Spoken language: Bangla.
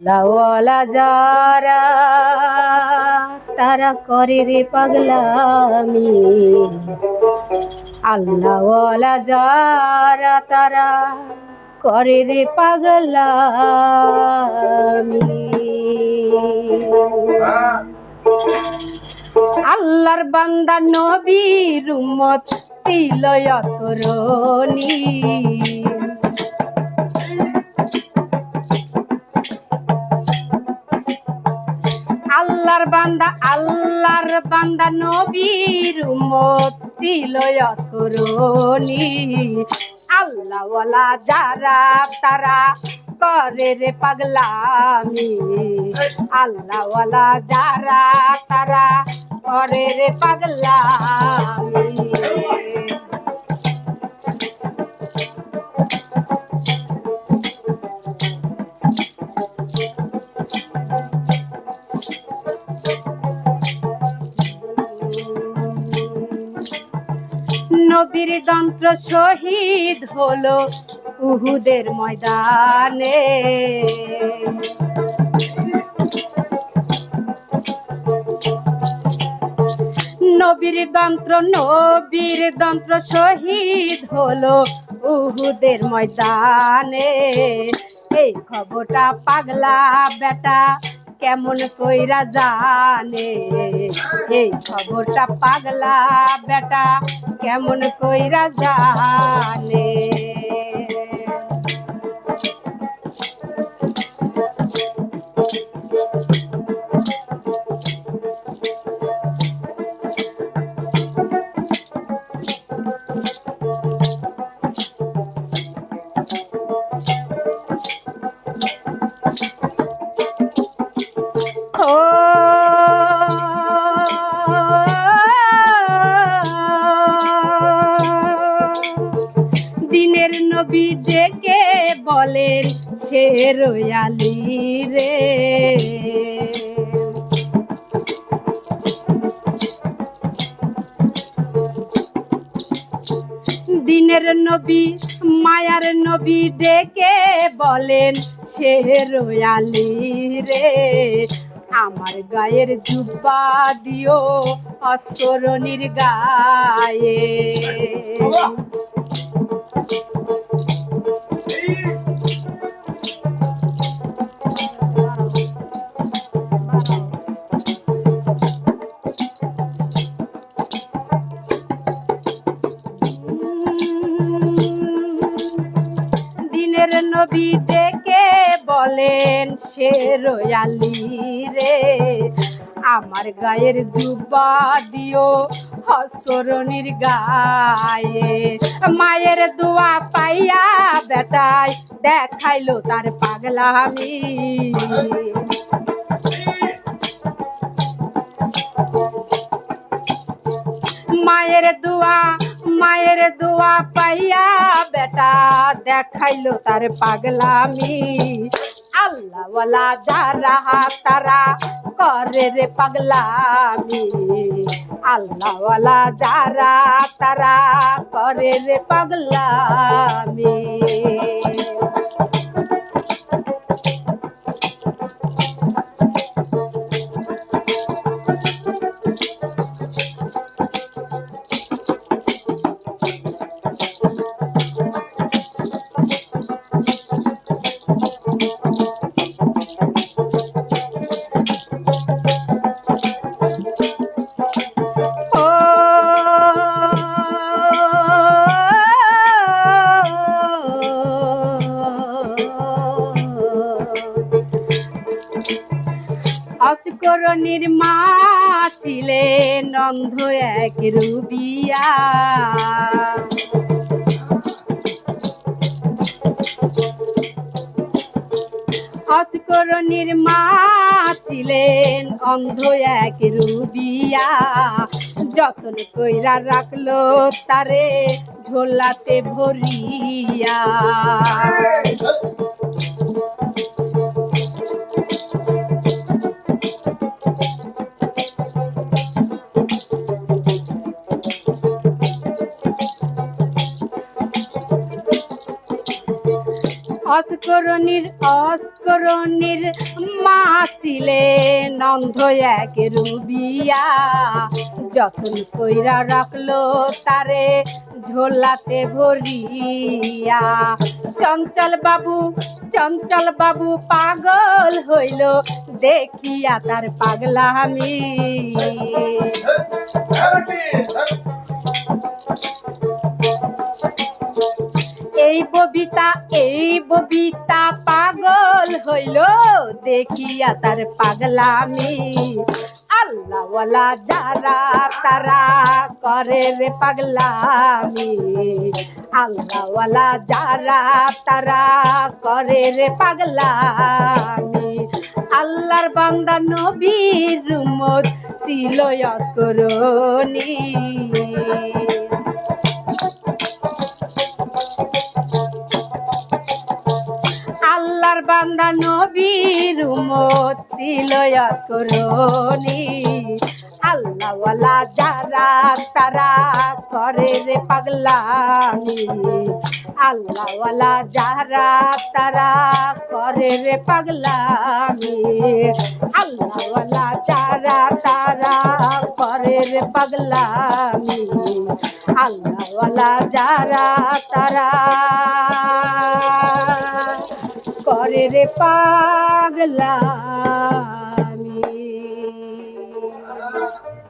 লাওয়ালা যারা, তারা করে রে পাগলামি। আল্লাহওয়ালা যারা, তারা করে রে পাগলামি। আল্লাহর বান্দা নবীর উম্মত ছিল অকরণী আল্লাহর বান্দা আল্লাহর বান্দা নবীর উম্মত ছিল অস্করণী। আল্লাহওয়ালা যারা তারা করে রে পাগলামি। আল্লাহওয়ালা যারা তারা করে রে পাগলামি। নবীর যন্ত্র শহীদ হলো উহুদের ময়দানে। নবীর যন্ত্র নবীর যন্ত্র শহীদ হলো উহুদের ময়দানে। এই খবরটা পাগলা বেটা। কেমন কইরা জানে? এই খবরটা পাগলা বেটা কেমন কইরা জানে? বলেন রয়ালি রে। দিনের নবী, মায়ার নবী ডেকে বলেন, সে রয়ালি রে, আমার গায়ের জুব্বা দিও অস্তরণীর গায়ে নবী ডেকে বলেন সে রয়ালি রে। আমার গায়ের জুব্বা দিও হস্তরণীর গায়ে মায়ের দোয়া পাইয়া বেটায় দেখাইলো তার পাগলামি। মায়ের দোয়া মায়ের দোয়া পাইয়া বেটা দেখাইলো তার পাগলামি। আল্লাহওয়ালা যারা তারা করে রে পাগলামি। আল্লাহওয়ালা যারা তারা করে রে পাগলামি। অস্করণীর মা ছিলেন অন্ধ এক রুবিয়া। অস্করণীর মা ছিলেন অন্ধ এক রুবিয়া। যতন কইরা রাখল তারে ঝোলাতে ভরিয়া। অস্করণীর অস্করণীর মা ছিলেন অন্ধ এক রুবিয়া। যখন কইরা রাখল তারে ঝোলাতে ভরিয়া। চঞ্চল বাবু চঞ্চল বাবু পাগল হইল, দেখিয়া তার পাগলামি। ববিতা পাগল হইল, দেখিয়া তার পাগলামি। আল্লাহওয়ালা যারা তারা করে রে পাগলামি। আল্লাহওয়ালা যারা তারা করে রে পাগলামি। আল্লাহর বান্দা নবীর রুমত ছিল অস্করণী। আল্লাহর বান্দা নবীর উম্মত ছিল করনি আল্লাহওয়ালা যারা তারা করে রে পাগলামি। আল্লাহওয়ালা যারা তারা করে রে পাগলামি। আল্লাহওয়ালা যারা তারা করে রে পাগলামি। আল্লাহওয়ালা যারা তারা করে রে পাগলা